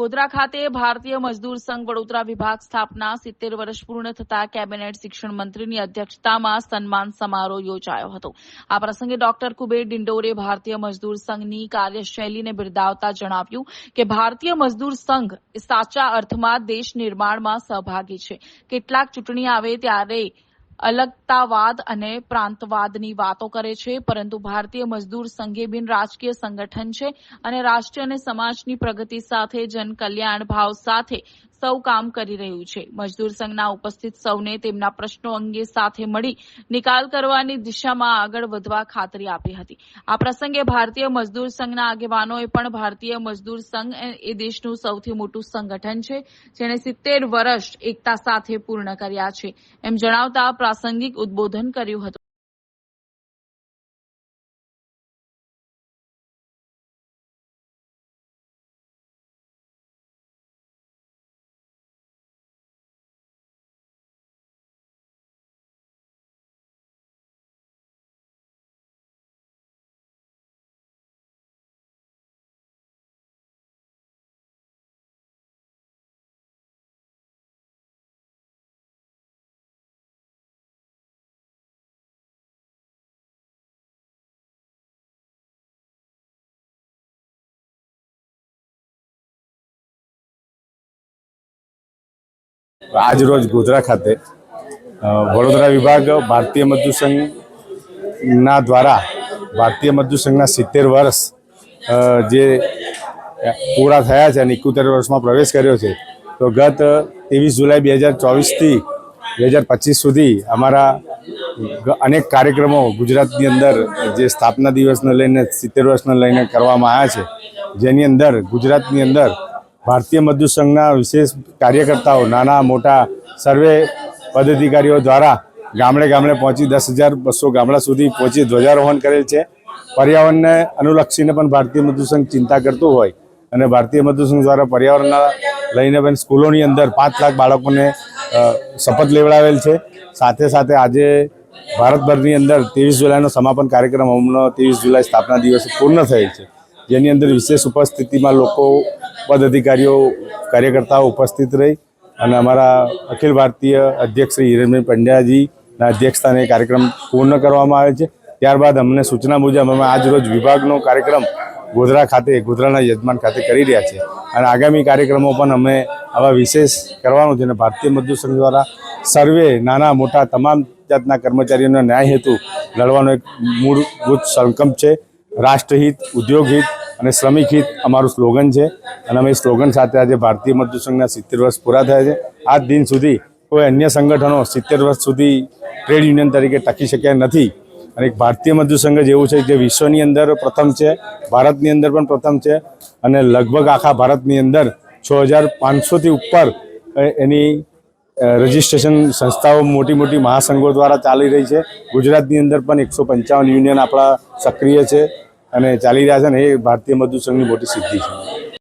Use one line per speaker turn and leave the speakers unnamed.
ગોધરા ખાતે ભારતીય મજદૂર સંઘ વડોદરા વિભાગ સ્થાપના સિત્તેર વર્ષ પૂર્ણ થતા કેબિનેટ શિક્ષણ મંત્રીની અધ્યક્ષતામાં સન્માન સમારોહ યોજાયો હતો. આ પ્રસંગે ડોક્ટર કુબેર ડિંડોરે ભારતીય મજદૂર સંઘની કાર્યશૈલીને બિરદાવતા જણાવ્યું કે ભારતીય મજદૂર સંઘ સાચા અર્થમાં દેશ નિર્માણમાં સહભાગી છે. કેટલાક ચૂંટણી આવે ત્યારે અલગતાવાદ અને પ્રાંતવાદની વાતો કરે છે, પરંતુ ભારતીય મજદૂર સંઘે બિન રાજકીય સંગઠન છે અને રાષ્ટ્ર અને સમાજની પ્રગતિ સાથે, જનકલ્યાણ ભાવ સાથે સૌ કામ કરી રહ્યું છે. મજદૂર સંઘના ઉપસ્થિત સૌને તેમના પ્રશ્નો અંગે સાથે મળી નિકાલ કરવાની દિશામાં આગળ વધવા ખાતરી આપી હતી. આ પ્રસંગે ભારતીય મજદૂર સંઘના આગેવાનોએ પણ ભારતીય મજદૂર સંઘ એ દેશનું સૌથી મોટું સંગઠન છે, જેણે સિત્તેર વર્ષ એકતા સાથે પૂર્ણ કર્યા છે. એમ જણાવતા પ્રાસંગિક ઉદબોધન કર્યું હતું.
આજ રોજ ગોધરા ખાતે વડોદરા વિભાગ ભારતીય મજદૂર સંઘના દ્વારા, ભારતીય મજદૂર સંઘના સિત્તેર વર્ષ જે પૂરા થયા છે અને એકોતેર વર્ષમાં પ્રવેશ કર્યો છે, તો ગત ત્રેવીસ જુલાઈ બે હજાર ચોવીસથી બે હજાર પચીસ સુધી અમારા અનેક કાર્યક્રમો ગુજરાતની અંદર જે સ્થાપના દિવસને લઈને, સિત્તેર વર્ષને લઈને કરવામાં આવ્યા છે, જેની અંદર ગુજરાતની અંદર ભારતીય મજદૂર સંઘના વિશેષ કાર્યકર્તાઓ, નાના, મોટા સર્વે પદાધિકારીઓ દ્વારા ગામડે ગામડે પહોંચી દસ હજાર બસો ગામડા સુધી પહોંચી ધ્વજારોહણ કરેલ છે. પર્યાવરણને અનુલક્ષીને પણ ભારતીય મજદૂર સંઘ ચિંતા કરતું હોય અને ભારતીય મજદૂર સંઘ દ્વારા પર્યાવરણના લઈને પણ સ્કૂલોની અંદર પાંચ લાખ બાળકોને શપથ લેવડાવેલ છે. સાથે સાથે આજે ભારતભરની અંદર ત્રેવીસ જુલાઈનો સમાપન કાર્યક્રમ હમણાં ત્રેવીસ જુલાઈ સ્થાપના દિવસે પૂર્ણ થયેલ છે. જેની અંદર વિશેષ ઉપસ્થિતિમાં લોકો, પદ અધિકારીઓ, કાર્યકર્તાઓ ઉપસ્થિત રહી અને અમારા અખિલ ભારતીય અધ્યક્ષ શ્રી હિરેનભાઈ પંડ્યાજીના અધ્યક્ષસ્થાને કાર્યક્રમ પૂર્ણ કરવામાં આવે છે. ત્યારબાદ અમને સૂચના મુજબ અમે આજ રોજ વિભાગનો કાર્યક્રમ ગોધરા ખાતે, ગોધરાના યજમાન ખાતે કરી રહ્યા છે. અને આગામી કાર્યક્રમો પણ અમે આવા વિશેષ કરવાનું છે અને ભારતીય મજદૂર સંઘ દ્વારા સર્વે નાના મોટા તમામ જાતના કર્મચારીઓના ન્યાય હેતુ લડવાનો એક મૂળભૂત સંકલ્પ છે. રાષ્ટ્રહિત ઉદ્યોગ હિત અને શ્રમિક હિત અમારું સ્લોગન છે. અને અમે સ્લોગન સાથે આજે ભારતીય મજદૂર સંઘના સિત્તેર વર્ષ પૂરા થયા છે. આજ દિન સુધી કોઈ અન્ય સંગઠનો સિત્તેર વર્ષ સુધી ટ્રેડ યુનિયન તરીકે ટકી શક્યા નથી. અને એક ભારતીય મજદૂર સંઘ જેવું છે જે વિશ્વની અંદર પ્રથમ છે, ભારતની અંદર પણ પ્રથમ છે. અને લગભગ આખા ભારતની અંદર છ હજાર પાંચસોથી ઉપર એની રજિસ્ટ્રેશન સંસ્થાઓ મોટી મોટી મહાસંઘો દ્વારા ચાલી રહી છે. ગુજરાતની અંદર પણ એકસો પંચાવન યુનિયન આપણા સક્રિય છે. અને ચાલી રહ્યા છે ને એ ભારતીય મજદૂર સંઘની મોટી સિદ્ધિ છે.